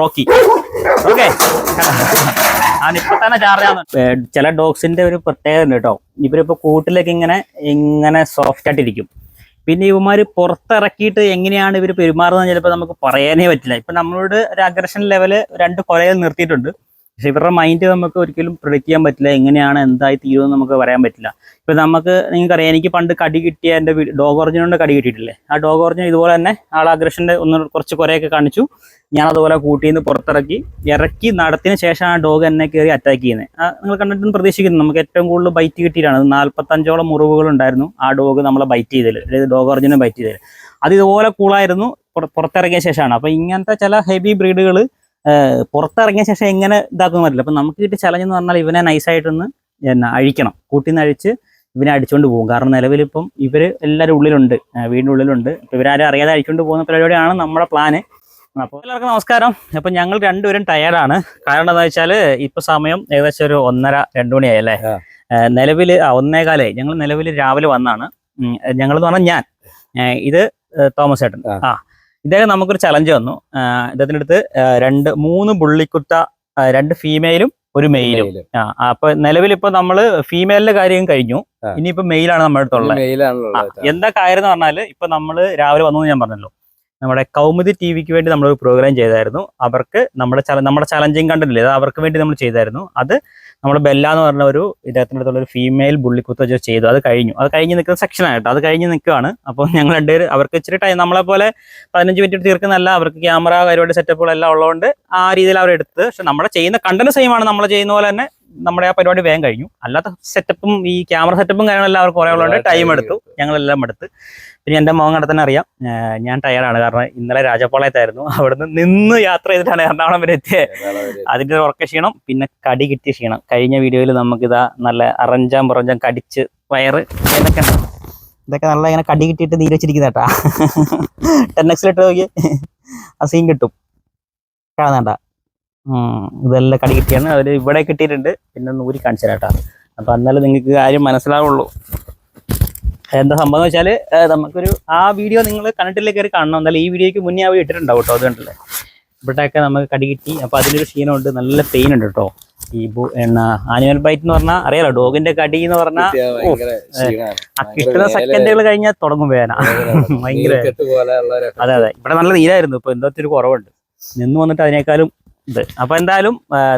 Rocky. Okay ചില ഡോഗ്സിന്റെ ഒരു പ്രത്യേകത ഉണ്ട് കേട്ടോ. ഇവരിപ്പോ കൂട്ടിലേക്ക് ഇങ്ങനെ ഇങ്ങനെ സോഫ്റ്റ് ആയിട്ടിരിക്കും പിന്നെ ഇവമാര് പുറത്തിറക്കിയിട്ട് എങ്ങനെയാണ് ഇവർ പെരുമാറുന്നത് ചിലപ്പോൾ നമുക്ക് പറയാനേ പറ്റില്ല. ഇപ്പൊ നമ്മളോട് ഒരു അഗ്രഷൻ ലെവൽ രണ്ട് കൊലയിൽ നിർത്തിയിട്ടുണ്ട്. പക്ഷെ ഇവരുടെ മൈൻഡ് നമുക്ക് ഒരിക്കലും പ്രിഡിക്റ്റ് ചെയ്യാൻ പറ്റില്ല. എങ്ങനെയാണ് എന്തായി തീരുമെന്ന് നമുക്ക് പറയാൻ പറ്റില്ല. ഇപ്പം നമുക്ക് നിങ്ങൾക്കറിയാം എനിക്ക് പണ്ട് കടി കിട്ടിയ എന്റെ ഡോഗ് ഒറിജിനുണ്ട് കടി കിട്ടിയിട്ടില്ലേ? ആ ഡോഗ് ഒറിജിൻ ഇതുപോലെ തന്നെ ആൾ അഗ്രഷന്റെ ഒന്ന് കുറച്ച് കുറേയൊക്കെ കാണിച്ചു. ഞാൻ അതുപോലെ കൂട്ടിയിൽ നിന്ന് പുറത്തിറക്കി ഇറക്കി നടത്തിന് ശേഷമാണ് ഡോഗ് എന്നെ കയറി അറ്റാക്ക് ചെയ്യുന്നത്. നിങ്ങൾ കണ്ടിട്ടും പ്രതീക്ഷിക്കുന്നു നമുക്ക് ഏറ്റവും കൂടുതൽ ബൈറ്റ് കിട്ടിയിട്ടാണ് നാൽപ്പത്തഞ്ചോളം മുറിവുകൾ ഉണ്ടായിരുന്നു ആ ഡോഗ് നമ്മളെ ബൈറ്റ് ചെയ്തതിൽ. അതായത് ഡോഗ് ഒറിജിനെ ബൈറ്റ് ചെയ്തതിൽ. അത് ഇതുപോലെ കൂളായിരുന്നു പുറത്തിറങ്ങിയ ശേഷമാണ്. അപ്പം ഇങ്ങനത്തെ ചില ഹെവി ബ്രീഡുകൾ പുറത്തിറങ്ങിയ ശേഷം എങ്ങനെ ഇതാക്കാൻ പറ്റില്ല അപ്പൊ നമുക്ക് കിട്ടിയ ചലഞ്ച് എന്ന് പറഞ്ഞാൽ ഇവനെ നൈസായിട്ടൊന്ന് എന്നാ അഴിക്കണം. കൂട്ടിൽ നിന്ന് അഴിച്ച് ഇവനെ അടിച്ചുകൊണ്ട് പോകും. കാരണം നിലവിൽ ഇപ്പം ഇവർ എല്ലാവരും ഉള്ളിലുണ്ട്. വീടിന്റെ ഉള്ളിലുണ്ട്. അപ്പൊ ഇവരാരും അറിയാതെ അഴിച്ചുകൊണ്ട് പോകുന്ന പരിപാടിയാണ് നമ്മുടെ പ്ലാന് അപ്പോൾ എല്ലാവർക്കും നമസ്കാരം. അപ്പം ഞങ്ങൾ രണ്ടുപേരും ടയേർഡാണ് കാരണം എന്താ വെച്ചാൽ ഇപ്പം സമയം ഏകദേശം ഒരു ഒന്നര രണ്ടു മണിയായി അല്ലേ? ആ. നിലവിൽ ഒന്നേകാലായി ഞങ്ങൾ നിലവിൽ രാവിലെ വന്നാണ്. ഞങ്ങൾ എന്ന് പറഞ്ഞാൽ ഞാൻ. ഇത് തോമസ് ചേട്ടൻ ആ. ഇദ്ദേഹം നമുക്കൊരു ചലഞ്ച് വന്നു. ഇദ്ദേഹത്തിന്റെ അടുത്ത് രണ്ട് മൂന്ന് പുള്ളിക്കുത്ത രണ്ട് ഫീമെയിലും ഒരു മെയിലും. ആ അപ്പൊ നിലവിൽ ഇപ്പൊ നമ്മൾ ഫീമെയിലിന്റെ കാര്യം കഴിഞ്ഞു. ഇനിയിപ്പോ മെയിലാണ് നമ്മുടെ അടുത്തുള്ളത്. എന്താ കാര്യം എന്ന് പറഞ്ഞാൽ ഇപ്പൊ നമ്മൾ രാവിലെ വന്നു ഞാൻ പറഞ്ഞല്ലോ. നമ്മുടെ കൗമുദി ടി വിക്ക് വേണ്ടി നമ്മളൊരു ഒരു പ്രോഗ്രാം ചെയ്തായിരുന്നു. അവർക്ക് നമ്മുടെ നമ്മുടെ ചലഞ്ചിങ് കണ്ടില്ലേ അത് അവർക്ക് വേണ്ടി നമ്മൾ ചെയ്തായിരുന്നു. അത് നമ്മുടെ ബെല്ല എന്ന് പറഞ്ഞ ഒരു ഇദ്ദേഹത്തിന്റെ അടുത്തുള്ള ഒരു ഫീമെയിൽ ബുള്ളിക്കുത്ത് വെച്ച് ചെയ്തു. അത് കഴിഞ്ഞു. അത് കഴിഞ്ഞ് നിൽക്കുന്ന സെക്ഷൻ ആയിട്ട് അത് കഴിഞ്ഞ് നിൽക്കുകയാണ്. അപ്പോൾ ഞങ്ങൾ രണ്ടുപേര് അവർക്ക് ഇച്ചിരി ടൈം നമ്മളെ പോലെ പതിനഞ്ച് മിനിറ്റ് തീർക്കുന്നല്ല അവർക്ക് ക്യാമറ പരിപാടി സെറ്റപ്പുകളെല്ലാം ഉള്ളതുകൊണ്ട് ആ രീതിയിൽ അവർ എടുത്തത് പക്ഷെ നമ്മുടെ ചെയ്യുന്ന കണ്ടന്റ് സെയിം ആണ്. നമ്മൾ ചെയ്യുന്ന പോലെ തന്നെ നമ്മുടെ ആ പരിപാടി വേഗം കഴിഞ്ഞു. അല്ലാത്ത സെറ്റപ്പും ഈ ക്യാമറ സെറ്റപ്പും കാര്യങ്ങളെല്ലാം അവർ കുറേ ഉള്ളതുകൊണ്ട് ടൈം എടുത്തു. ഞങ്ങളെല്ലാം എടുത്ത്. പിന്നെ എന്റെ മോൻ കണ്ടെത്തന്നെ തന്നെ അറിയാം. ഞാൻ ടയർഡാണ് കാരണം ഇന്നലെ രാജപാളയത്തായിരുന്നു അവിടുന്ന് നിന്ന് യാത്ര ചെയ്തിട്ടാണ് എറണാകുളം വരെ എത്തിയത് അതിന്റെ അതിന്റെ ഉറക്ക ക്ഷീണം പിന്നെ കടി കിട്ടിയ ക്ഷീണം. കഴിഞ്ഞ വീഡിയോയിൽ നമുക്കിതാ നല്ല അറഞ്ചാം പുറഞ്ചാം കടിച്ച് വയറ് ഇതൊക്കെ ഉണ്ട്. ഇതൊക്കെ നല്ല ഇങ്ങനെ കടി കിട്ടിയിട്ട് നീരച്ചിരിക്കുന്ന കേട്ടാ. ടെൻ എക്സിലിട്ട് നോക്കി ആ സീൻ കിട്ടും. കാണാണ്ട ഇതെല്ലാം കടി കിട്ടിയാണ്. അവർ ഇവിടെ കിട്ടിയിട്ടുണ്ട്. പിന്നെ ഒന്ന് ഊരി കാണിച്ചു തരാട്ടാ അപ്പൊ എന്നാലും നിങ്ങൾക്ക് കാര്യം മനസ്സിലാവുള്ളൂ. എന്താ സംഭവം എന്ന് വെച്ചാൽ നമുക്കൊരു ആ വീഡിയോ നിങ്ങൾ കണ്ടിട്ടില്ലേ കയറി കാണണം. എന്നാലും ഈ വീഡിയോയ്ക്ക് മുന്നേ ആ ഇട്ടിട്ടുണ്ടാവും കേട്ടോ അത് കണ്ടില്ലേ? ഇവിടെയൊക്കെ നമുക്ക് കടി കിട്ടി. അപ്പൊ അതിലൊരു ക്ഷീണമുണ്ട്. നല്ല പെയിൻ ഉണ്ട് കേട്ടോ. ഈ എന്നാ ആനിമൽ ബൈറ്റ് എന്ന് പറഞ്ഞാൽ അറിയാലോ ഡോഗിന്റെ കടി എന്ന് പറഞ്ഞാൽ കിട്ടുന്ന. സെക്കൻഡുകൾ കഴിഞ്ഞാൽ തുടങ്ങും വേദന. ഭയങ്കര അതെ അതെ. ഇവിടെ നല്ല നീരായിരുന്നു. ഇപ്പൊ എന്തോ ഒരു കുറവുണ്ട്. നിന്ന് വന്നിട്ട് അതിനേക്കാളും ഇത് അപ്പൊ എന്തായാലും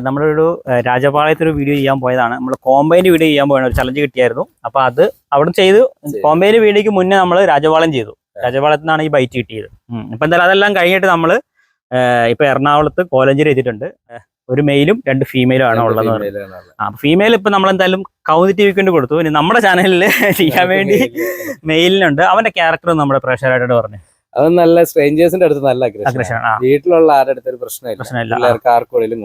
നമ്മളൊരു നമ്മുടെ ഒരു വീഡിയോ ചെയ്യാൻ പോയതാണ്. നമ്മൾ കോമ്പൈന്റെ വീഡിയോ ചെയ്യാൻ പോയാണ്. ഒരു ചലഞ്ച് കിട്ടിയായിരുന്നു. അപ്പൊ അത് അവിടെ ചെയ്തു. ശരി. കോമ്പൈന്റെ വീഡിയോക്ക് മുന്നേ നമ്മൾ രാജപാളയം ചെയ്തു. രാജപാളയത്തിൽ നിന്നാണ് ഈ ബൈറ്റ് കിട്ടിയത്. ഇപ്പൊ എന്തായാലും അതെല്ലാം കഴിഞ്ഞിട്ട് നമ്മൾ ഇപ്പൊ എറണാകുളത്ത് കോലഞ്ചേരി എത്തിയിട്ടുണ്ട്. ഒരു മെയിലും രണ്ട് ഫീമെയിലും ആണ് ഉള്ളത്. ആ ഫീമെയിൽ ഇപ്പൊ നമ്മൾ എന്തായാലും കൗതി ടി വിക്ക് വേണ്ടി കൊടുത്തു. ഇനി നമ്മുടെ ചാനലിൽ ചെയ്യാൻ വേണ്ടി മെയിലിനുണ്ട് അവന്റെ ക്യാരക്ടർ നമ്മുടെ പ്രേക്ഷകരായിട്ട് പറഞ്ഞു. അത് നല്ല സ്ട്രേഞ്ചേഴ്സിന്റെ അടുത്ത് നല്ല അഗ്രഷൻ വീട്ടിലുള്ള ആരുടെ അടുത്ത് ഒരു പ്രശ്നമില്ല. പിള്ളേർക്ക് ആർക്കുള്ളിലും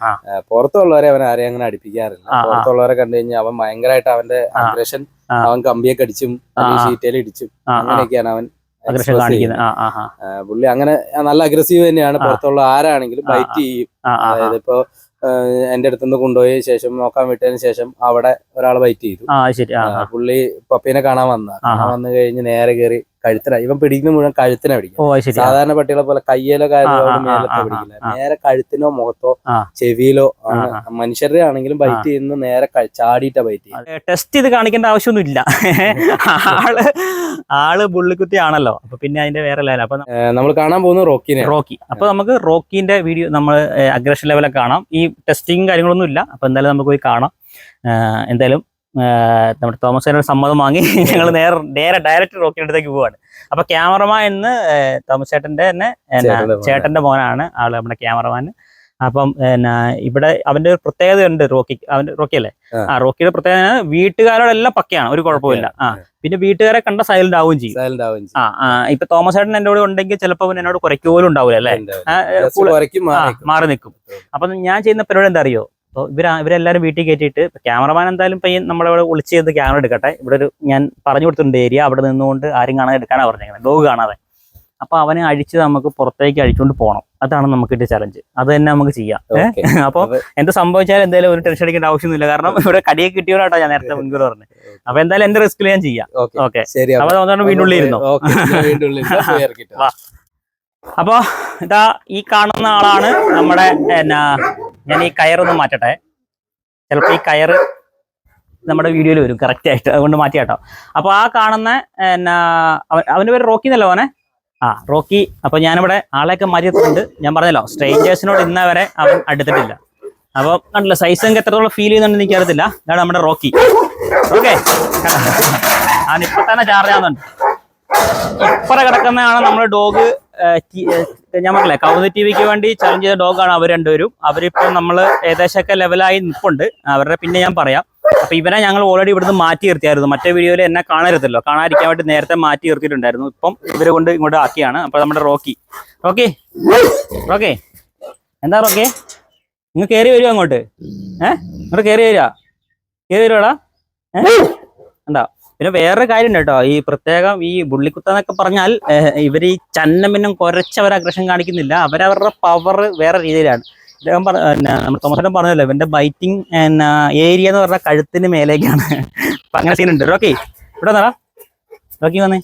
ആ, പുറത്തുള്ളവരെ അവൻ ആരെയും അങ്ങനെ അടുപ്പിക്കാറില്ല. പുറത്തുള്ളവരെ കണ്ടു കഴിഞ്ഞാൽ അവൻ ഭയങ്കരമായിട്ട് അവന്റെ അഗ്രഷൻ അവൻ കമ്പിയെ കടിച്ചും ആ, ആ. ഷീറ്റയിൽ ഇടിച്ചും അങ്ങനെയൊക്കെയാണ് അവൻ പുള്ളി അങ്ങനെ നല്ല അഗ്രസീവ് തന്നെയാണ്. പുറത്തുള്ള ആരാണെങ്കിലും ബൈറ്റ് ചെയ്യും. അതായത് ഇപ്പോ എന്റെ അടുത്തുനിന്ന് കൊണ്ടുപോയ ശേഷം നോക്കാൻ വിട്ടതിന് ശേഷം അവിടെ ഒരാൾ ബൈറ്റ് ചെയ്തു. പുള്ളി പപ്പീനെ കാണാൻ വന്ന. വന്നു കഴിഞ്ഞ് നേരെ കയറി കഴുത്തിന ഇവൻ പിടിക്കുന്ന മുഴുവൻ കഴുത്തിനെ പിടിക്കും ഓ ശരി സാധാരണ പട്ടികളെ പോലെ കയ്യിലോ അവന് മേലത്തെ പിടിക്കില്ല. നേരെ കഴുത്തിനോ മുഖത്തോ ചെവിയിലോ ആണ് മനുഷ്യരുടെ ആണെങ്കിലും ബൈറ്റ് ചെയ്യുന്ന നേരെ ചാടിയിട്ടാ ബൈറ്റ് ചെയ്യും ടെസ്റ്റ് ചെയ്ത് കാണിക്കേണ്ട ആവശ്യമൊന്നും ഇല്ല ആൾ ആൾ ബുള്ളിക്കുത്തി ആണല്ലോ അപ്പൊ പിന്നെ അതിന്റെ വേറെ ലെവൽ അപ്പൊ നമ്മൾ കാണാൻ പോകുന്നത് റോക്കിനെ. റോക്കി. അപ്പൊ നമുക്ക് റോക്കിന്റെ വീഡിയോ നമ്മൾ അഗ്രഷൻ ലെവലൊക്കെ കാണാം. ഈ ടെസ്റ്റിംഗ് കാര്യങ്ങളൊന്നും ഇല്ല അപ്പൊ എന്തായാലും നമുക്ക് പോയി കാണാം. എന്തായാലും നമ്മുടെ തോമസ് ചേട്ടന്റെ സമ്മതം വാങ്ങി ഞങ്ങൾ നേരെ നേരെ ഡയറക്റ്റ് റോക്കിന്റെ അടുത്തേക്ക് പോവാണ്. അപ്പൊ ക്യാമറമാൻ എന്ന് തോമസ് ചേട്ടന്റെ തന്നെ ചേട്ടന്റെ മോനാണ്. ആൾ നമ്മുടെ ക്യാമറമാൻ. അപ്പം എന്നാ ഇവിടെ അവന്റെ ഒരു പ്രത്യേകത ഉണ്ട് റോക്കി അവന്റെ റോക്കി അല്ലേ? ആ. റോക്കിയുടെ പ്രത്യേകത വീട്ടുകാരോടെല്ലാം പക്കയാണ് ഒരു കുഴപ്പമില്ല ആ പിന്നെ വീട്ടുകാരെ കണ്ട സൈലന്റ് ആവുകയും ചെയ്യും. ആ ഇപ്പൊ തോമസ് ചേട്ടൻ എന്റെ കൂടെ ഉണ്ടെങ്കിൽ ചിലപ്പോൾ എന്നോട് കുറയ്ക്കുപോലും ഉണ്ടാവില്ല അല്ലേ. മാറി നിൽക്കും. അപ്പൊ ഞാൻ ചെയ്യുന്ന പരിപാടി എന്താ അറിയോ? അപ്പോൾ ഇവർ ഇവരെല്ലാവരും വീട്ടിൽ കയറ്റിയിട്ട് ക്യാമറമാൻ എന്തായാലും പയ്യൻ നമ്മളെ ഇവിടെ ഒളിച്ച് ചെയ്ത് ക്യാമറ എടുക്കട്ടെ. ഇവിടെ ഒരു ഞാൻ പറഞ്ഞു കൊടുത്തിട്ടുണ്ട് ഏരിയ അവിടെ നിന്നുകൊണ്ട് ആരും കാണാതെ എടുക്കാനാണ് പറഞ്ഞേക്കുന്നത്. ഡോഗ് കാണാതെ. അപ്പോൾ അവനെ അഴിച്ച് നമുക്ക് പുറത്തേക്ക് അഴിച്ചുകൊണ്ട് പോകണം അതാണ് നമുക്ക് കിട്ടിയ ചലഞ്ച് അത് തന്നെ നമുക്ക് ചെയ്യാം. അപ്പോൾ എന്ത് സംഭവിച്ചാലും എന്തായാലും ഒരു ടെൻഷൻ അടിക്കേണ്ട ആവശ്യമൊന്നുമില്ല. കാരണം ഇവിടെ കടിയെ കിട്ടിയോട്ടോ ഞാൻ നേരത്തെ മുൻകൂർ പറഞ്ഞു അപ്പൊ എന്തായാലും എന്റെ റിസ്കിൽ ഞാൻ ചെയ്യാം. ഓക്കെ. അപ്പോൾ അപ്പൊ അതുകൊണ്ടാണ് വീണ്ടും ഇരുന്നോ? പോയി ഇറക്കിട്ടോ. വാ. അപ്പോ ഇതാ ഈ കാണുന്ന ആളാണ് നമ്മുടെ എന്നാ ഞാൻ ഈ കയറൊന്ന് മാറ്റട്ടെ. ചിലപ്പോൾ ഈ കയറ് നമ്മുടെ വീഡിയോയിൽ വരും കറക്റ്റ് ആയിട്ട്. അതുകൊണ്ട് മാറ്റി കേട്ടോ. അപ്പോൾ ആ കാണുന്ന എന്നാ അവൻ അവന്റെ പേര് റോക്കി എന്നല്ലോ അവനെ ആ റോക്കി. അപ്പൊ ഞാനിവിടെ ആളെയൊക്കെ മാറ്റിയിട്ടുണ്ട്. ഞാൻ പറഞ്ഞല്ലോ സ്ട്രേഞ്ചേഴ്സിനോട് ഇന്നവരെ അവൻ അടുത്തിട്ടില്ല. അപ്പോൾ കണ്ടില്ല സൈസ് എനിക്ക് എത്രത്തോളം ഫീൽ ചെയ്യുന്നുണ്ടെന്ന് എനിക്ക് അറിയത്തില്ല ഇതാണ് നമ്മുടെ റോക്കി. ഓക്കെ അവൻ ഇപ്പൊ തന്നെ ചാർജ് ആവുന്നുണ്ട്. ഇപ്പറ കിടക്കുന്നതാണ് നമ്മുടെ ഡോഗ് ഞാൻ പറഞ്ഞില്ലേ കൗത ടി വിക്ക് വേണ്ടി ചലഞ്ച് ചെയ്ത ഡോഗാണ് അവർ രണ്ടുപേരും. അവരിപ്പോൾ നമ്മൾ ഏകദേശമൊക്കെ ലെവലായി നിൽപ്പുണ്ട് അവരുടെ പിന്നെ ഞാൻ പറയാം. അപ്പൊ ഇവനെ ഞങ്ങൾ ഓൾറെഡി ഇവിടുന്ന് മാറ്റി നിർത്തിയായിരുന്നു. മറ്റേ വീഡിയോയിൽ എന്നെ കാണരുതല്ലോ. കാണാതിരിക്കാൻ വേണ്ടി നേരത്തെ മാറ്റി നിർത്തിയിട്ടുണ്ടായിരുന്നു. ഇപ്പം ഇവരെ കൊണ്ട് ഇങ്ങോട്ട് ആക്കിയാണ്. അപ്പൊ നമ്മുടെ റോക്കി. റോക്കി. റോക്കി. എന്താ റോക്കി? നിങ്ങൾ കയറി വരുമോ അങ്ങോട്ട്? ഏഹ്? ഇങ്ങോട്ട് കയറി വരിക. കയറി വരുവാടാ. ഏഹ്? എന്താ പിന്നെ വേറെ കാര്യം കേട്ടോ. ഈ പ്രത്യേകം ഈ ബുള്ളിക്കുത്ത എന്നൊക്കെ പറഞ്ഞാൽ ഇവർ ഈ ചന്നമിന്നും അവർ അഗ്രഷൻ കാണിക്കുന്നില്ല. അവരവരുടെ പവർ വേറെ രീതിയിലാണ്. ഇദ്ദേഹം പറഞ്ഞ തോമസേട്ടൻ പറഞ്ഞല്ലോ ഇവന്റെ ബൈറ്റിംഗ് ഏരിയ എന്ന് പറഞ്ഞാൽ കഴുത്തിന് മേലേക്കാണ്. അപ്പൊ അങ്ങനെ ഉണ്ട്. റോക്കി ഇവിടെ വന്നടാ. റോക്കി വന്നേ.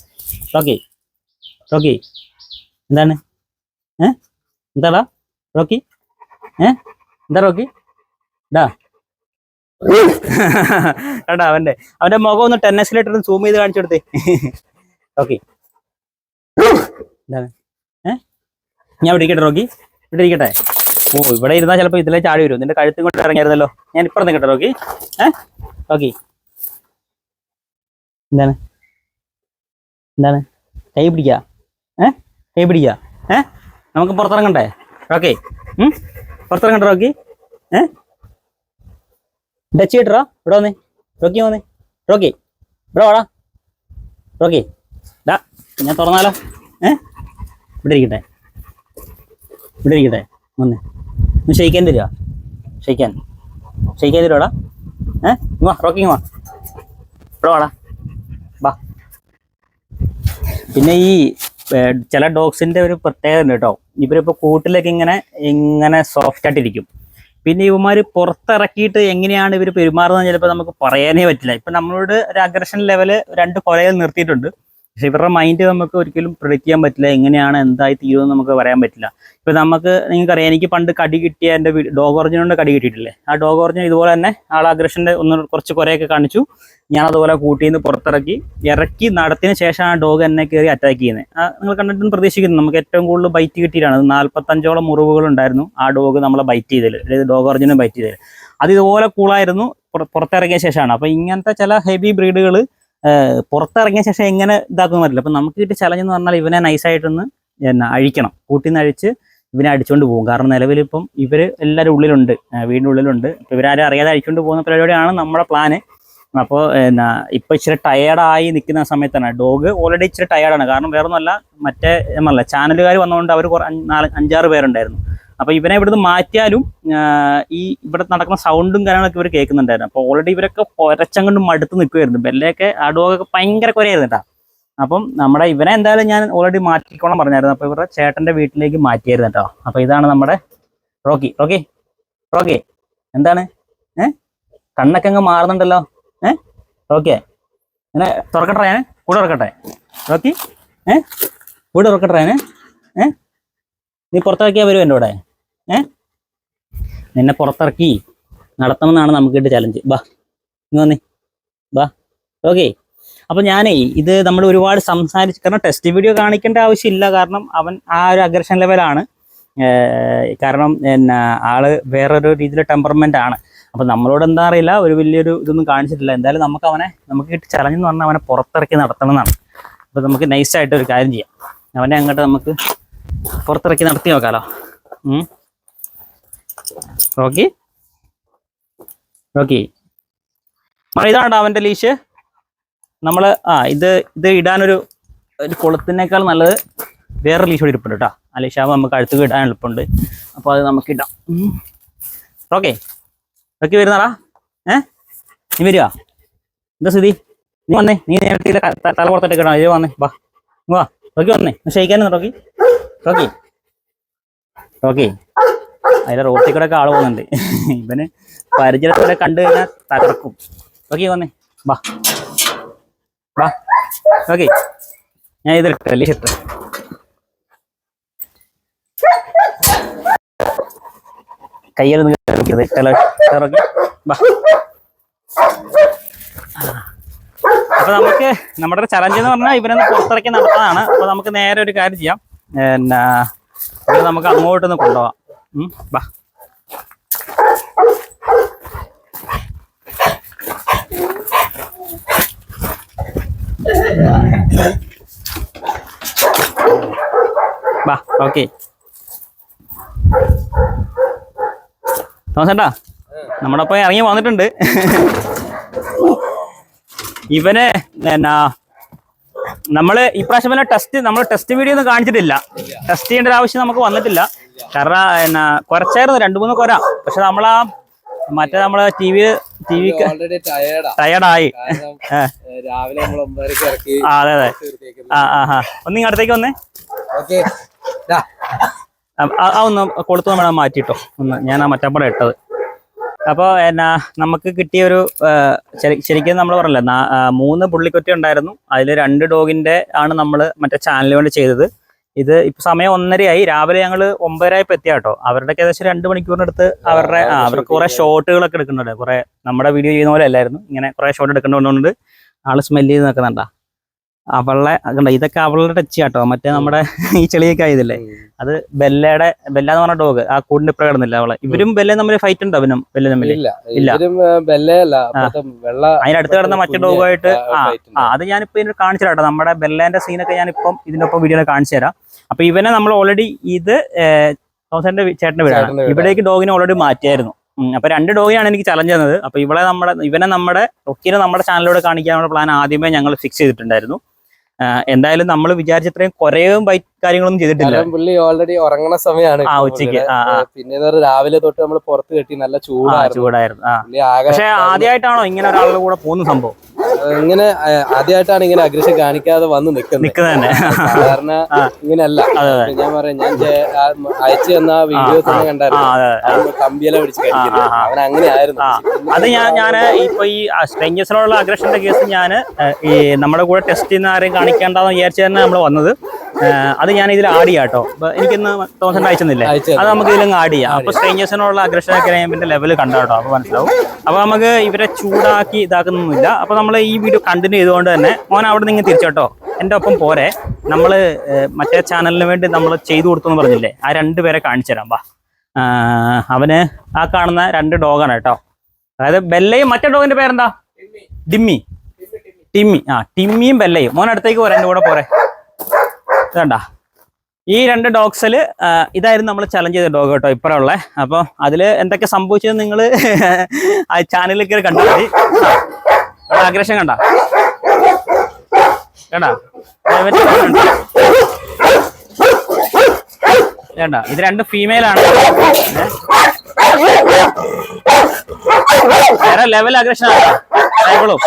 റോക്കി റോക്കി എന്താണ്? ഏ എന്താടാ? റോക്കി ഏ എന്താ റോക്കി? ഇതാ കേട്ടാ അവന്റെ? അവന്റെ മുഖം ഒന്ന് ടെന്നസിലിട്ട് സൂം ചെയ്ത് കാണിച്ചു കൊടുത്തേ. ഓക്കെ എന്താണ്? ഞാൻ ഇവിടെ ഇരിക്കട്ടെ റോക്കി. ഇവിടെ ഇരിക്കട്ടെ. ഓ ഇവിടെ ഇരുന്നാൽ ചിലപ്പോൾ ഇതിലെ ചാടി വരും. നിന്റെ കഴുത്തും കൊണ്ട് ഇറങ്ങിയായിരുന്നല്ലോ. ഞാൻ ഇപ്പുറം നിൽക്കട്ടെ റോക്കി. ഏ? റോക്കി. എന്താണ്? എന്താണ്? കൈ പിടിക്കുക ഏഹ് കൈ പിടിക്കുക ഏഹ് നമുക്ക് പുറത്തിറങ്ങണ്ടേ? റോക്കി. പുറത്തിറങ്ങണ്ടേ റോക്കി. ഏ? ടച്ച് ചെയ്തിട്ടോ ഇവിടെ വന്നേ. റോക്കി വന്നേ. റോക്കി ഇവിടെ വാടാ. റോക്കി ഡാ ഞാൻ തുറന്നാലോ? ഏ? ഇവിടെ ഇരിക്കട്ടെ. ഇവിടെ ഇരിക്കട്ടെ. വന്നേ. ഒന്ന് ഷെയ്ക്കാൻ തരുക ഷെയ്ക്കാൻ ഷെയ്ക്കാൻ തരുവാടാ? ഏ? വാ റോക്കി ഇങ്ങ് വാ. ഇവിടെ വാടാ. വാ. പിന്നെ ഈ ചില ഡോഗ്സിന്റെ ഒരു പ്രത്യേകത ഉണ്ട് കേട്ടോ. ഇവരിപ്പോൾ കൂട്ടിലേക്ക് ഇങ്ങനെ ഇങ്ങനെ സോഫ്റ്റ് ആയിട്ടിരിക്കും. പിന്നെ ഇവന്മാർ പുറത്തിറക്കിയിട്ട് എങ്ങനെയാണ് ഇവർ പെരുമാറുന്നത് ചിലപ്പോൾ നമുക്ക് പറയാനേ പറ്റില്ല. ഇപ്പൊ നമ്മളോട് ഒരു അഗ്രഷൻ ലെവൽ രണ്ട് കൊലയിൽ നിർത്തിയിട്ടുണ്ട്. പക്ഷെ ഇവരുടെ മൈൻഡ് നമുക്ക് ഒരിക്കലും പ്രൊഡിക്റ്റ് ചെയ്യാൻ പറ്റില്ല. എങ്ങനെയാണ് എന്തായി തീരുമെന്ന് നമുക്ക് പറയാൻ പറ്റില്ല. ഇപ്പൊ നമുക്ക് നിങ്ങൾക്കറിയാം എനിക്ക് പണ്ട് കടി കിട്ടിയ എന്റെ ഡോഗ് ഒറിജിനുണ്ട് കടി കിട്ടിയിട്ടില്ലേ? ആ ഡോഗ് ഇതുപോലെ തന്നെ ആൾ അഗ്രഷന്റെ ഒന്ന് കുറച്ച് കുറേയൊക്കെ കാണിച്ചു. ഞാൻ അതുപോലെ കൂട്ടിയിൽ നിന്ന് പുറത്തിറക്കി ഇറക്കി നടത്തിന് ശേഷമാണ് ആ ഡോഗ് എന്നെ കയറി അറ്റാക്ക് ചെയ്യുന്നത് നിങ്ങൾ കണ്ടിട്ടും പ്രതീക്ഷിക്കുന്നു. നമുക്ക് ഏറ്റവും കൂടുതൽ ബൈറ്റ് കിട്ടിയിട്ടാണ്. നാൽപ്പത്തഞ്ചോളം മുറിവുകൾ ഉണ്ടായിരുന്നു ആ ഡോഗ് നമ്മളെ ബൈറ്റ് ചെയ്തതിൽ അതായത് ഡോഗ് ബൈറ്റ് ചെയ്തതിൽ അത് ഇതുപോലെ കൂളായിരുന്നു പുറത്തിറങ്ങിയ ശേഷമാണ്. അപ്പൊ ഇങ്ങനത്തെ ചില ഹെവി ബ്രീഡുകൾ പുറത്തിറങ്ങിയ ശേഷം എങ്ങനെ ഇതാക്കുന്ന പറ്റില്ല അപ്പൊ നമുക്ക് കിട്ടിയ ചലഞ്ച് എന്ന് പറഞ്ഞാൽ ഇവനെ നൈസായിട്ടൊന്ന് എന്നാ അഴിക്കണം. കൂട്ടിൽ നിന്ന് അഴിച്ച് ഇവനെ അടിച്ചുകൊണ്ട് പോകും. കാരണം നിലവിൽ ഇപ്പം ഇവർ എല്ലാവരും ഉള്ളിലുണ്ട്. വീടിന്റെ ഉള്ളിലുണ്ട്. ഇപ്പൊ ഇവരാരും അറിയാതെ അഴിച്ചുകൊണ്ട് പോകുന്ന പരിപാടിയാണ് നമ്മുടെ പ്ലാന് അപ്പോൾ എന്നാ ഇപ്പൊ ഇച്ചിരി ടയേർഡായി നിൽക്കുന്ന സമയത്താണ്. ഡോഗ് ഓൾറെഡി ഇച്ചിരി ടയേർഡാണ് കാരണം വേറൊന്നുമല്ല മറ്റേ നമ്മളല്ല ചാനലുകാർ വന്നതുകൊണ്ട് അവർ നാല് അഞ്ചാറ് പേരുണ്ടായിരുന്നു. അപ്പൊ ഇവനെ ഇവിടുന്ന് മാറ്റിയാലും ഈ ഇവിടെ നടക്കുന്ന സൗണ്ടും കാര്യങ്ങളൊക്കെ ഇവർ കേൾക്കുന്നുണ്ടായിരുന്നു. അപ്പോൾ ഓൾറെഡി ഇവരൊക്കെ ഒരച്ചങ്ങോട്ട് മടുത്ത് നിൽക്കുമായിരുന്നു ബെല്ലയൊക്കെ ആ ഡോഗൊക്കെ ഭയങ്കര കുരയായിരുന്നു കേട്ടോ. അപ്പം നമ്മുടെ ഇവനെ എന്തായാലും ഞാൻ ഓൾറെഡി മാറ്റിക്കോളം പറഞ്ഞായിരുന്നു. അപ്പൊ ഇവരുടെ ചേട്ടന്റെ വീട്ടിലേക്ക് മാറ്റിയായിരുന്നു കേട്ടോ. അപ്പൊ ഇതാണ് നമ്മുടെ റോക്കി. റോക്കി റോക്കി എന്താണ്? ഏ? കണ്ണൊക്കെ അങ്ങ് മാറുന്നുണ്ടല്ലോ. ഏ? റോക്കിയെ അങ്ങനെ തുറക്കട്ടെ ഞാൻ കൂടെ തുറക്കട്ടെ? റോക്കി ഏ? കൂടെ തുറക്കട്ടെ ഞാൻ ഏ? നീ പുറത്തിറക്കിയാൽ വരുമോ എന്റെ കൂടെ. ഏ? നിന്നെ പുറത്തിറക്കി നടത്തണമെന്നാണ് നമുക്ക് ഇട്ട് ചലഞ്ച് ബാ ഇങ്ങ് വന്നേ. ബാ ഓക്കെ അപ്പൊ ഞാനേ ഇത് നമ്മൾ ഒരുപാട് സംസാരിച്ച് കാരണം ടെസ്റ്റ് വീഡിയോ കാണിക്കേണ്ട ആവശ്യമില്ല. കാരണം അവൻ ആ ഒരു അഗ്രഷൻ ലെവലാണ് കാരണം എന്നാ ആൾ വേറൊരു രീതിയിൽ ടെമ്പർമെന്റ് ആണ്. അപ്പൊ നമ്മളോട് എന്താ അറിയില്ല ഒരു വലിയൊരു ഇതൊന്നും കാണിച്ചിട്ടില്ല. എന്തായാലും നമുക്ക് അവനെ നമുക്ക് കിട്ടി ചലഞ്ച് എന്ന് പറഞ്ഞാൽ അവനെ പുറത്തിറക്കി നടത്തണം എന്നാണ് അപ്പൊ നമുക്ക് നൈസായിട്ട് ഒരു കാര്യം ചെയ്യാം. അവനെ അങ്ങോട്ട് നമുക്ക് പുറത്തിറക്കി നടത്തി നോക്കാലോ. ഉം നോക്കി. റോക്കി അവന്റെ ലീഷ് നമ്മൾ ആ ഇത് ഇത് ഇടാനൊരു ഒരു കൊളുത്തിനേക്കാൾ നല്ലത് വേറെ ലീഷ് കൂടി ഇരിപ്പുണ്ട് കേട്ടോ ആ ലീഷ് ആകുമ്പോൾ നമുക്ക് അടുത്ത് ഇടാൻ എളുപ്പമുണ്ട്. അപ്പോൾ അത് നമുക്ക് ഇടാം. ഓക്കെ ഓക്കെ വരുന്നാടാ ഏ? നീ വരുവാ? എന്താ സ്ഥിതി? നീ വന്നേ. നീ നേരത്തെ തല പുറത്തിട്ട് കിടണം ഇത് വന്നേ. വാ. വാ. ഓക്കെ വന്നേ. ഷെയ്ക്കാനും ഓക്കെ ഓക്കെ അതിലെ റോട്ടിൽ കൂടെ ഒക്കെ ആൾ പോകുന്നുണ്ട്. ഇവന് പരിചയത്തോടെ കണ്ടു കഴിഞ്ഞാൽ തകർക്കും. ഓക്കെ വന്നേ. വാ. വാ. ഓക്കെ ഞാൻ ഇത് വലിയ ഇട്ട് കയ്യിൽ അപ്പൊ നമുക്ക് നമ്മുടെ ഒരു ചലഞ്ച് എന്ന് പറഞ്ഞാൽ ഇവരൊന്ന് പുറത്തിറക്കി നടത്താനാണ്. അപ്പൊ നമുക്ക് നേരെ ഒരു കാര്യം ചെയ്യാം. എന്നാ നമുക്ക് അങ്ങോട്ടൊന്ന് കൊണ്ടുപോവാം. ബാ. ബാ ഓക്കെ. തോമസേട്ടാ നമ്മുടെ ഒപ്പം ഇറങ്ങി വന്നിട്ടുണ്ട്. ഇവന് എന്നാ നമ്മൾ ഇപ്രാവശ്യം ടെസ്റ്റ് നമ്മൾ ടെസ്റ്റ് വീഡിയോ ഒന്നും കാണിച്ചിട്ടില്ല. ടെസ്റ്റ് ചെയ്യേണ്ട ഒരു ആവശ്യം നമുക്ക് വന്നിട്ടില്ല. കാരണം എന്നാ കുറച്ചായിരുന്നു രണ്ടു മൂന്ന് കൊര പക്ഷെ നമ്മളാ മറ്റേ നമ്മൾ ടി വി ടി വി ടയർഡായി രാവിലെ അതെ അതെ. ഒന്ന് ആ ആ ആ. ഒന്നിങ്ങ് അടുത്തേക്ക് വന്നേ. ആ, ഒന്ന് കൊടുത്തു നമ്മൾ മാറ്റിട്ടോ ഒന്ന് ഞാൻ ആ മറ്റപ്പടം ഇട്ടത്. അപ്പോൾ എന്നാ നമുക്ക് കിട്ടിയ ഒരു ശരിക്കും നമ്മൾ പറഞ്ഞില്ല മൂന്ന് പുള്ളിക്കുറ്റി ഉണ്ടായിരുന്നു. അതിൽ രണ്ട് ഡോഗിന്റെ ആണ് നമ്മൾ മറ്റേ ചാനലിന് വേണ്ടി ചെയ്തത്. ഇത് ഇപ്പൊ സമയം ഒന്നരയായി. രാവിലെ ഞങ്ങൾ ഒമ്പതരായപ്പോ എത്തിയ കേട്ടോ അവരുടെ ഏകദേശം രണ്ട് മണിക്കൂറിനടുത്ത് അവരുടെ അവർക്ക് കുറെ ഷോട്ടുകളൊക്കെ എടുക്കുന്നുണ്ട്. കുറെ നമ്മുടെ വീഡിയോ ചെയ്യുന്ന പോലെ അല്ലായിരുന്നു. ഇങ്ങനെ കുറെ ഷോട്ട് എടുക്കേണ്ടതുകൊണ്ട് ആൾ സ്മെല്ല് ചെയ്ത് നിൽക്കുന്നുണ്ടാ. അവളെ കണ്ടോ ഇതൊക്കെ അവളുടെ ടച്ച് കേട്ടോ മറ്റേ നമ്മുടെ ഈ ചെളിയൊക്കെ ആയതില്ലേ? അത് ബെല്ലയുടെ ബെല്ല എന്ന് പറഞ്ഞ ഡോഗ്. ആ കൂടിന്റെ ഇപ്പൊ കിടന്നില്ല അവളെ? ഇവരും ബെല്ലയും തമ്മിൽ ഫൈറ്റ് ഉണ്ട് അവനും? ബെല്ല തമ്മിൽ ഇല്ല. അതിനടുത്ത് കിടന്ന മറ്റേ ഡോഗുമായിട്ട്. ആ അത് ഞാനിപ്പോ ഇതിന് കാണിച്ചു കേട്ടോ നമ്മുടെ ബെല്ലേന്റെ സീനൊക്കെ ഞാനിപ്പം ഇതിനൊപ്പം വീഡിയോ കാണിച്ചു തരാം. അപ്പൊ ഇവനെ നമ്മൾ ഓൾറെഡി ഇത് തോമസന്റെ ചേട്ടന്റെ വീടാണ്. ഇവിടേക്ക് ഡോഗിനെ ഓൾറെഡി മാറ്റിയായിരുന്നു. അപ്പൊ രണ്ട് ഡോഗിനാണ് എനിക്ക് ചലഞ്ച് തന്നത്. അപ്പൊ ഇവളെ നമ്മുടെ ഇവനെ നമ്മുടെ റൊക്കീനെ നമ്മുടെ ചാനലിലൂടെ കാണിക്കാനുള്ള പ്ലാൻ ആദ്യമേ ഞങ്ങൾ ഫിക്സ് ചെയ്തിട്ടുണ്ടായിരുന്നു. എന്തായാലും നമ്മൾ വിചാരിച്ചത്രയും കുറേയും ബൈറ്റ് കാര്യങ്ങളൊന്നും ചെയ്തിട്ടില്ല. പുള്ളി ഓൾറെഡി ഉറങ്ങണ സമയമാണ് ആ ഉച്ചയ്ക്ക് ഉച്ചയ്ക്ക് ഇവിടെ. പിന്നെ രാവിലെ തൊട്ട് നമ്മൾ പുറത്ത് കെട്ടി നല്ല ചൂടാ ചൂടായിരുന്നു. ചൂടായിരുന്നു. പക്ഷെ ആദ്യമായിട്ടാണോ ഇങ്ങനെ ഒരാളുടെ കൂടെ പോകുന്ന സംഭവം? ഇങ്ങനെ ആദ്യമായിട്ടാണ് ഇങ്ങനെ അഗ്രഷൻ കാണിക്കാതെ വന്ന് നിൽക്കുന്നത് കാരണം സാധാരണ ഇങ്ങനെയല്ല. ഞാൻ പറയാം ഞാൻ അയച്ചു തന്ന വീഡിയോ തന്നെ കണ്ടായിരുന്നു. കമ്പിയെല്ലാം പിടിച്ച് കഴിക്കുന്നത്. അവൻ അങ്ങനെ ആയിരുന്നു. അത് ഞാൻ ഞാൻ ഇപ്പൊ ഈ സ്ട്രേഞ്ചേഴ്സിനോടുള്ള അഗ്രഷന്റെ കേസ് ഞാൻ ഈ നമ്മുടെ കൂടെ ടെസ്റ്റ് ചെയ്യുന്ന ആരെയും കാണിക്കേണ്ടെന്ന് വിചാരിച്ചു തന്നെ നമ്മൾ വന്നത്. അത് ഞാൻ ഇതിൽ ആഡ് ചെയ്യാം കേട്ടോ എനിക്കിന്ന് തോമസൻ അയച്ചെന്നില്ലേ? അത് നമുക്ക് ഇതിലും ആഡ് ചെയ്യാം. അപ്പൊ സ്ട്രേഞ്ചേഴ്സിനോടുള്ള അഗ്രഷനൊക്കെ ലെവൽ കണ്ടാട്ടോ ലെവൽ കണ്ടോ അപ്പൊ മനസ്സിലാവും. അപ്പൊ നമുക്ക് ഇവരെ ചൂടാക്കി ഇതാക്കുന്നൊന്നുമില്ല. അപ്പൊ നമ്മൾ ഈ വീഡിയോ കണ്ടിന്യൂ ചെയ്തുകൊണ്ട് തന്നെ മോൻ അവിടെ നിന്ന് തിരിച്ചോട്ടോ എന്റെ ഒപ്പം പോരെ. നമ്മൾ മറ്റേ ചാനലിന് വേണ്ടി നമ്മൾ ചെയ്തു കൊടുത്തു എന്ന് പറഞ്ഞില്ലേ? ആ രണ്ട് പേരെ കാണിച്ചു തരാം വാ. അവന് ആ കാണുന്ന രണ്ട് ഡോഗാണ് കേട്ടോ. അതായത് ബെല്ലയും മറ്റേ ഡോഗിന്റെ പേരെന്താ? Dimmy Timmy. ആ ടിമ്മിയും ബെല്ലയും. മോൻ അടുത്തേക്ക് പോരെ എന്റെ കൂടെ പോരെ. ഇതണ്ട. ഈ രണ്ട് ഡോഗ്സിൽ ഇതായിരുന്നു നമ്മൾ ചലഞ്ച് ചെയ്ത ഡോഗ് കേട്ടോ ഇപ്പഴുള്ള അപ്പോൾ അതിൽ എന്തൊക്കെ സംഭവിച്ചത് നിങ്ങൾ ആ ചാനലിൽ കയറി കണ്ടാൽ മതി. ആഗ്രഹം കണ്ട? കേട്ടാ വേണ്ട? ഇത് രണ്ട് ഫീമെയിൽ ആണ്. വേറെ ലെവൽ അഗ്രഷൻ ആണ്. ഇവളും.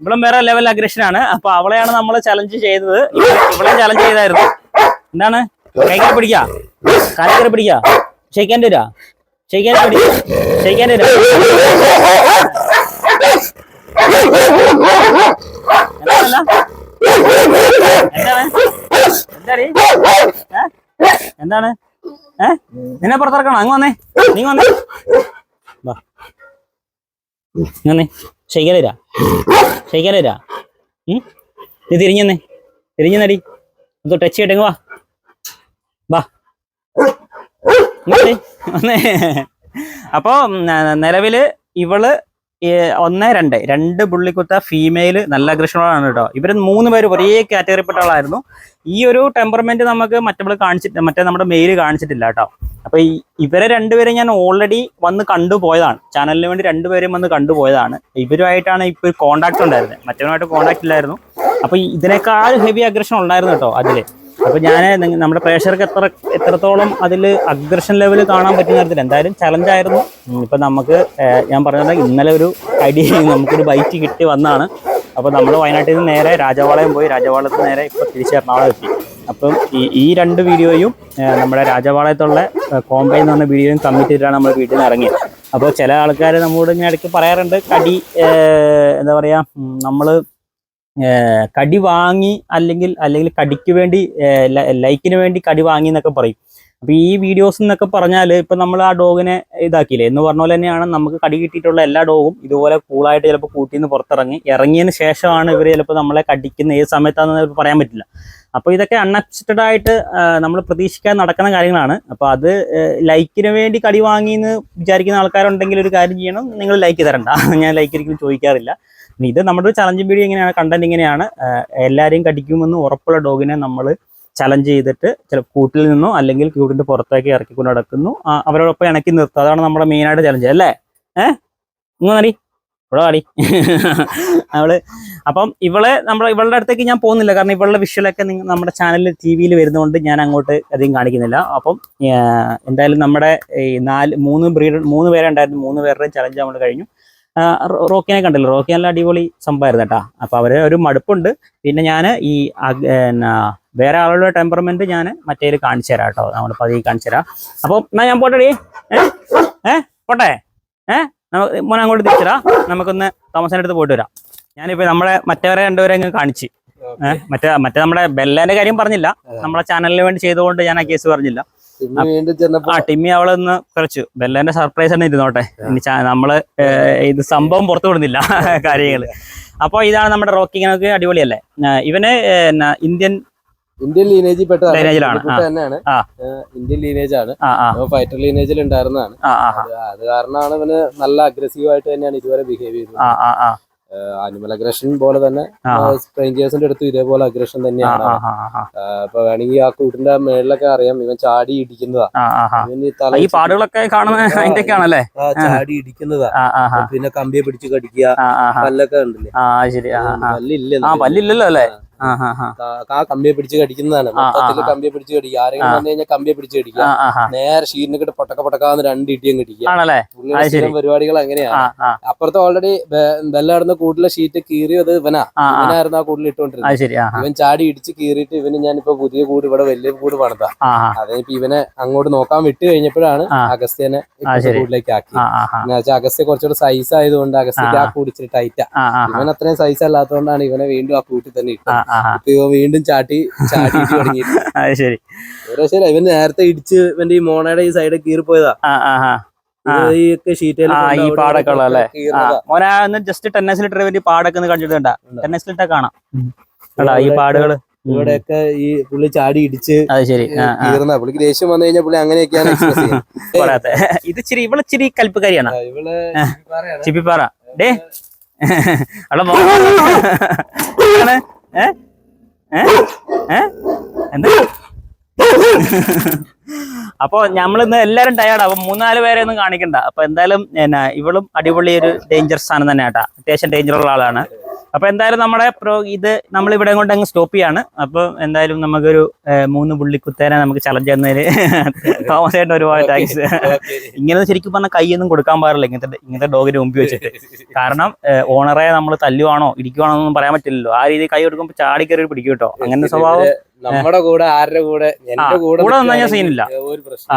ഇവളും വേറെ ലെവൽ അഗ്രഷൻ ആണ്. അപ്പൊ അവളെയാണ് നമ്മൾ ചലഞ്ച് ചെയ്തത്. ഇവളെ ചലഞ്ച് ചെയ്തായിരുന്നു. എന്താണ്? കൈകാരി പിടിക്കാ. കാലക്കറി പിടിക്കാ. ഷെയ്ക്കാൻ വരാ ഷെയ്ക്കാൻ പിടി ഷെയ്ക്കാൻ എന്താണല്ല എന്താണ്? ഏ? നിന്നെ പുറത്തിറക്കണം? അങ്ങ് വന്നേ. നീ വന്നേ. വാ. ഇങ്ങനെ ഷെയ്ക്കലരാ ഷെയ്ക്കലരാ ഉം? നീ തിരിഞ്ഞെന്നേ തിരിഞ്ഞെന്നടി ഒന്ന് ടച്ച് ചെയ്യട്ടെ വാ വാ ഇങ്ങോട്ട് വന്നേ അപ്പോ നിലവിൽ ഇവൾ ഒന്ന് രണ്ട്. രണ്ട് പുള്ളിക്കുത്ത ഫീമെയിൽ നല്ല അഗ്രഷണോടാണ് കേട്ടോ. ഇവർ മൂന്ന് പേര് ഒരേ കാറ്റഗറിപ്പെട്ട ആളായിരുന്നു. ഈ ഒരു ടെമ്പർമെന്റ് നമുക്ക് മറ്റേ കാണിച്ചിട്ട് മറ്റേ നമ്മുടെ മെയിൽ കാണിച്ചിട്ടില്ല കേട്ടോ. അപ്പൊ ഈ ഇവരെ രണ്ടുപേരെ ഞാൻ ഓൾറെഡി വന്ന് കണ്ടുപോയതാണ് ചാനലിന് വേണ്ടി രണ്ടുപേരും വന്ന് കണ്ടുപോയതാണ് ഇവരുമായിട്ടാണ് ഇപ്പൊ കോണ്ടാക്ട് ഉണ്ടായിരുന്നത് മറ്റവനുമായിട്ട് കോണ്ടാക്ട് ഇല്ലായിരുന്നു. അപ്പൊ ഇതിനേക്കാൾ ഹെവി അഗ്രഷൻ ഉണ്ടായിരുന്നു കേട്ടോ അതിൽ. അപ്പൊ ഞാൻ നമ്മുടെ പ്രേക്ഷകർക്ക് എത്ര എത്രത്തോളം അതിൽ അഗ്രഷൻ ലെവൽ കാണാൻ പറ്റുന്ന തരത്തിൽ എന്തായാലും ചലഞ്ച് ആയിരുന്നു. ഉം, ഇപ്പൊ നമുക്ക് ഞാൻ പറഞ്ഞത് ഇന്നലെ ഒരു ഐഡിയ നമുക്കൊരു ബൈറ്റ് കിട്ടി വന്നാണ്. അപ്പോൾ നമ്മൾ വയനാട്ടിൽ നിന്ന് നേരെ രാജവാളയം പോയി. രാജവാളത്ത് നേരെ ഇപ്പൊ തിരിച്ച് എറണാകുളം എത്തി. അപ്പം ഈ ഈ രണ്ട് വീഡിയോയും നമ്മുടെ രാജവാളയത്തുള്ള കോമ്പൈൻ എന്ന് പറഞ്ഞ വീഡിയോയും കമ്മിറ്റ് ചെയ്തിട്ടാണ് നമ്മൾ വീട്ടിൽ നിന്ന് ഇറങ്ങിയത്. അപ്പോൾ ചില ആൾക്കാർ നമ്മളോട് ഇങ്ങനെ ഇടയ്ക്ക് പറയാറുണ്ട് കടി എന്താ പറയുക നമ്മൾ കടി വാങ്ങി അല്ലെങ്കിൽ അല്ലെങ്കിൽ കടിക്ക് വേണ്ടി ലൈക്കിന് വേണ്ടി കടി വാങ്ങി എന്നൊക്കെ പറയും. അപ്പൊ ഈ വീഡിയോസ് എന്നൊക്കെ പറഞ്ഞാൽ ഇപ്പൊ നമ്മൾ ആ ഡോഗിനെ ഇതാക്കിയില്ലേ? എന്ന് പറഞ്ഞ പോലെ തന്നെയാണ് നമുക്ക് കടി കിട്ടിയിട്ടുള്ള എല്ലാ ഡോഗും ഇതുപോലെ കൂളായിട്ട് ചിലപ്പോൾ കൂട്ടിന്ന് പുറത്തിറങ്ങി. ഇറങ്ങിയതിന് ശേഷമാണ് ഇവർ ചിലപ്പോൾ നമ്മളെ കടിക്കുന്ന ഏത് സമയത്താണെന്ന് പറയാൻ പറ്റില്ല. അപ്പോൾ ഇതൊക്കെ അൺഎക്സ്പെക്റ്റഡ് ആയിട്ട് നമ്മൾ പ്രതീക്ഷിക്കാതെ നടക്കുന്ന കാര്യങ്ങളാണ്. അപ്പോൾ അത് ലൈക്കിന് വേണ്ടി കടി വാങ്ങി എന്ന് വിചാരിക്കുന്ന ആൾക്കാരുണ്ടെങ്കിൽ ഒരു കാര്യം ചെയ്യണം. നിങ്ങൾ ലൈക്ക് തരണ്ട. ഞാൻ ലൈക്ക് ഒരിക്കലും ചോദിക്കാറില്ല. ഇത് നമ്മുടെ ഒരു ചലഞ്ച് വീഡിയോ എങ്ങനെയാണ് കണ്ടന്റ് ഇങ്ങനെയാണ് എല്ലാവരെയും കടിക്കുമെന്ന് ഉറപ്പുള്ള ഡോഗിനെ നമ്മൾ ചലഞ്ച് ചെയ്തിട്ട് ചില കൂട്ടിൽ നിന്നോ അല്ലെങ്കിൽ കൂട്ടിന്റെ പുറത്തേക്ക് ഇറക്കിക്കൊണ്ട് നടക്കുന്നു. അവരോടൊപ്പം ഇണക്കി നിർത്തുക അതാണ് നമ്മുടെ മെയിനായിട്ട് ചലഞ്ച് അല്ലേ? ഏഹ് ഇങ്ങനെ ഇവിടെ വാടി. അവൾ അപ്പം ഇവളെ നമ്മൾ ഇവളുടെ അടുത്തേക്ക് ഞാൻ പോകുന്നില്ല. കാരണം ഇവളുടെ വിഷ്വലൊക്കെ നമ്മുടെ ചാനലിൽ ടി വിയിൽ വരുന്നതുകൊണ്ട് ഞാൻ അങ്ങോട്ട് അധികം കാണിക്കുന്നില്ല. അപ്പം എന്തായാലും നമ്മുടെ ഈ നാല് മൂന്ന് ബ്രീഡ് മൂന്ന് പേരെ ഉണ്ടായിരുന്നു മൂന്ന് പേരുടെയും ചലഞ്ച് നമ്മൾ കഴിഞ്ഞു. റോക്കിനെ കണ്ടല്ലോ. റോക്കി നല്ല അടിപൊളി സംഭവമായിരുന്നു കേട്ടോ. അപ്പൊ അവരെ ഒരു മടുപ്പുണ്ട്. പിന്നെ ഞാൻ ഈ വേറെ ആളുടെ ടെമ്പർമെന്റ് ഞാൻ മറ്റേ കാണിച്ചു തരാം കേട്ടോ. നമ്മൾ പതിയെ കാണിച്ചു തരാം. അപ്പം എന്നാ ഞാൻ പോട്ടെടി. ഏ? ഏ? പോട്ടെ. ഏ? നമുക്ക് മോനെ അങ്ങോട്ട് തിരിച്ചടാ നമുക്കൊന്ന് തോമസിന്റെ അടുത്ത് പോയിട്ട് വരാം. ഞാനിപ്പോ നമ്മളെ മറ്റവരെ രണ്ടുപേരെ അങ്ങ് കാണിച്ച്. മറ്റേ മറ്റേ നമ്മുടെ ബെല്ലേന്റെ കാര്യം പറഞ്ഞില്ല. നമ്മളെ ചാനലിന് വേണ്ടി ചെയ്തുകൊണ്ട് ഞാൻ ആ കേസ് പറഞ്ഞില്ല. ആ ടിമ്മി അവളെ ഒന്ന് കുറച്ചു. ബെല്ലേന്റെ സർപ്രൈസ് തന്നെ ഇരുന്നോട്ടെ. ഇനി നമ്മൾ ഇത് സംഭവം പുറത്തു വിടുന്നില്ല കാര്യങ്ങൾ. അപ്പൊ ഇതാണ് നമ്മുടെ റോക്കിങ്ങിനൊക്കെ അടിപൊളിയല്ലേ? ഇവന് ഇന്ത്യൻ ഇന്ത്യൻ ലീനേജിൽ പെട്ട തന്നെയാണ്. ഇന്ത്യൻ ലീനേജ് ആണ് ഫൈറ്റർ ലീനേജിൽ ഉണ്ടായിരുന്നതാണ് അത് കാരണമാണ് ഇവന് നല്ല അഗ്രസീവ് ആയിട്ട് തന്നെയാണ് ഇതുവരെ ബിഹേവ് ചെയ്തത് ആ ആ ആ അനിമൽ അഗ്രഷൻ പോലെ തന്നെ. സ്ട്രേഞ്ചേഴ്സിന്റെ അടുത്ത് ഇതേപോലെ അഗ്രഷൻ തന്നെയാണ് അപ്പൊ വേണമെങ്കിൽ ആ കൂട്ടിന്റെ മേളിലൊക്കെ അറിയാം ഇവൻ ചാടി ഇടിക്കുന്നതാ ഈ പാടുകളൊക്കെ ചാടി ഇടിക്കുന്നതാ പിന്നെ കമ്പിയെ പിടിച്ച് കടിക്കുക പല്ലൊക്കെ ഉണ്ടല്ലേ പല്ലില്ലല്ലോ അല്ലേ ആ കമ്പിയെ പിടിച്ച് കടിക്കുന്നതാണ്. മൊത്തത്തിൽ കമ്പിയെ പിടിച്ച് കടിക്കുക. ആരെങ്കിലും വന്നു കഴിഞ്ഞാൽ കമ്പിയെ പിടിച്ച് കടിക്കുക. നേരെ ഷീറ്റിനെ കിട്ടി പൊട്ടക്ക പൊട്ടക്കാന്ന് രണ്ട് ഇടിയും അത് പരിപാടികൾ അങ്ങനെയാണ്. അപ്പുറത്ത് ഓൾറെഡി ബെല്ലാടുന്ന കൂട്ടിലെ ഷീറ്റ് കീറിയത് ഇവനാ. ഇവനായിരുന്നു ആ കൂട്ടിൽ ഇട്ടുകൊണ്ടിരുന്നത്. ഇവൻ ചാടി ഇടിച്ച് കീറിയിട്ട് ഇവന് ഞാനിപ്പോ പുതിയ കൂട് ഇവിടെ വലിയ കൂട് പണിതാ. അതിനിപ്പോ ഇവനെ അങ്ങോട്ട് നോക്കാൻ വിട്ട് കഴിഞ്ഞപ്പോഴാണ്. അഗസ്ത്യനെ കൂടുതലേക്ക്. കൂട്ടിലേക്ക് ആക്കി. ആ ആ ആ. എന്ന് വെച്ചാൽ അഗസ്ത്യ കുറച്ചുകൂടെ സൈസ് ആയതുകൊണ്ട് അഗസ്ത്യക്ക് ആ. കൂടിച്ചിട്ട് ടൈറ്റാ ഇവൻ അത്രയും സൈസ് അല്ലാത്തതുകൊണ്ടാണ് ഇവനെ വീണ്ടും ആ കൂട്ടിൽ തന്നെ ഇട്ടത്. ഇവൻ വീണ്ടും ചാട്ടി ചാടി ഇടി തുടങ്ങിയിട്ട് ശരി. പക്ഷേ ഇവൻ നേരത്തെ ഇടിച്ച് ഇവന്റെ ഈ മോണയുടെ ഈ സൈഡ് കീറിപ്പോയതാ പോയതാ. ഈ ആ, ഈ പാടൊക്കെ ഉള്ള അല്ലേ? ആ മോനെ ഒന്ന് ജസ്റ്റ് വേണ്ടി പാടൊക്കെ ഒന്ന് കാണാം. ഈ പാടുകൾ. ഇവിടെയൊക്കെ ഈ പുള്ളി ചാടി ഇടിച്ച് അത് ശരി. ആ, ആ. കീറുന്ന പുള്ളിക്ക് ദേഷ്യം വന്നു കഴിഞ്ഞാൽ പുള്ളി അങ്ങനെയൊക്കെയാണ് എക്സ്പ്രസ് ഇത് ഇച്ചിരി ഇവൾ ഇച്ചിരി കൽപ്പക്കാരിയാണ് ആ, ഇവൾ പറയാണ് ചിപ്പിപ്പാറ. ഡേ. അവളെ? എന്ത്? അപ്പൊ നമ്മളിന്ന് എല്ലാരും ടയർഡാ അപ്പൊ മൂന്നാൽ പേരെ ഒന്നും കാണിക്കണ്ട. അപ്പൊ എന്തായാലും ഇവളും അടിപൊളി ഒരു ഡേഞ്ചർ സ്ഥാനം തന്നെ കേട്ടാ അത്യാവശ്യം ഡേഞ്ചർ ഉള്ള ആളാണ്. അപ്പൊ എന്തായാലും നമ്മുടെ പ്രോ ഇത് നമ്മൾ ഇവിടെ കൊണ്ട് അങ്ങ് സ്റ്റോപ്പ് ചെയ്യാണ്. അപ്പൊ എന്തായാലും നമുക്കൊരു മൂന്ന് പുള്ളിക്കുത്തേനെ നമുക്ക് ചലഞ്ച് തന്നതിന് തോമസ് ചേട്ടൻ ഒരുപാട് താങ്ക്സ് ഇങ്ങനെ ശരിക്കും പറഞ്ഞ കൈയൊന്നും കൊടുക്കാൻ പാടില്ല. ഇങ്ങനത്തെ ഇങ്ങനത്തെ ഡോഗിന് മുമ്പിൽ വെച്ചിട്ട്. കാരണം ഓണറെ നമ്മൾ തല്ലുവാണോ ഇരിക്കുവാണോ എന്നൊന്നും പറയാൻ പറ്റില്ലല്ലോ. ആ രീതിയിൽ കൈ കൊടുക്കുമ്പോൾ ചാടി കയറി പിടിക്കും കേട്ടോ. അങ്ങനെ സ്വഭാവം നമ്മുടെ കൂടെ ആരുടെ കൂടെ എന്റെ കൂടെ കൂടെ നിന്നാ ഞാൻ സീനില്ല. ഒരു പ്രശ്നം.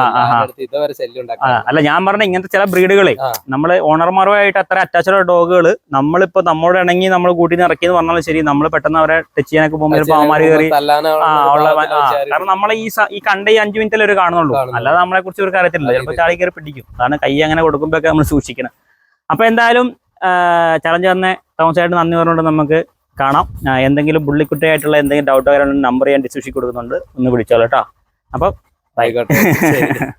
ഇതുവരെ ശല്യം ഉണ്ടാക്കാം അല്ല ഞാൻ പറഞ്ഞ ഇങ്ങനത്തെ ചില ബ്രീഡുകളെ. നമ്മൾ ഓണർമാരുമായിട്ട് അത്ര അറ്റാച്ച്ഡ് ഡോഗുകൾ നമ്മളിപ്പോ നമ്മോട് ഇണങ്ങി നമ്മൾ കൂട്ടി നിന്ന് ഇറക്കിയെന്ന് പറഞ്ഞാലും ശരി നമ്മൾ പെട്ടെന്ന് അവരെ ടച്ച് ചെയ്യാനൊക്കെ പോകുമ്പോൾ ചിലപ്പോൾ അവന്മാര് കയറി കാരണം നമ്മളെ ഈ ഈ കണ്ട ഈ അഞ്ചു മിനിറ്റിൽ ഒരു കാണുന്നുള്ളൂ. അല്ലാതെ നമ്മളെ കുറിച്ച് ഒരു അറിയത്തില്ല ചിലപ്പോൾ ചാടി കയറി പിടിക്കും. അതാണ് കൈ അങ്ങനെ കൊടുക്കുമ്പോഴൊക്കെ നമ്മൾ സൂക്ഷിക്കണം. അപ്പൊ എന്തായാലും ചലഞ്ച് തന്നെ. തോമസ് ആയിട്ട് നന്ദി പറഞ്ഞുകൊണ്ട് നമുക്ക് കാണാം. എന്തെങ്കിലും പുള്ളിക്കുട്ടിയായിട്ടുള്ള എന്തെങ്കിലും ഡൗട്ടോ നമ്പർ ഞാൻ ഡിസ്ക്രിപ്ഷൻ കൊടുക്കുന്നുണ്ട്. ഒന്ന് വിളിച്ചോളൂ കേട്ടോ. അപ്പം ആയിക്കോട്ടെ.